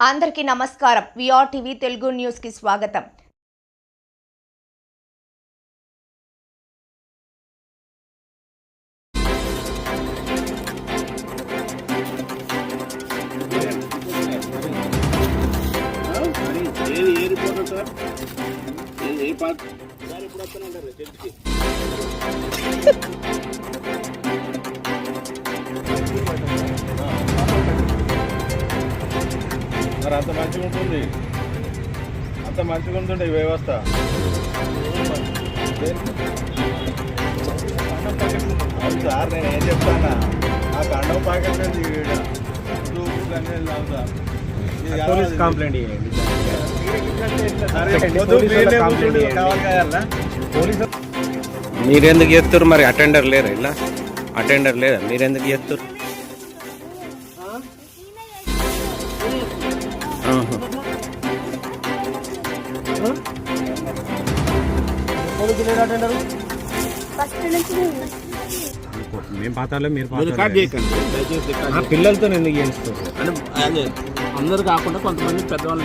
అందరికీ నమస్కారం. VR TV Telugu న్యూస్కి స్వాగతం ఏ- ఏ పార్ట్? సార్ ఇప్పుడు వస్తానంటారు మరి అంత మంచిగా ఉంటుంది. అంత మంచిగా ఉంటుంది ఈ వ్యవస్థ. అవును సార్ నేను ఏం చెప్తానా? ఆ కండం. పోలీస్ కంప్లైంట్ చేయండి పోలీసు మీరెందుకు చేస్తారు మరి అటెండర్ లేరా ఇలా అటెండర్ లేదా? మీరెందుకు చేస్తారు మేము పాతాలో మీరు పిల్లలతో ఎందుకు అదే. అందరు కాకుండా కొంతమంది పెద్దవాళ్ళు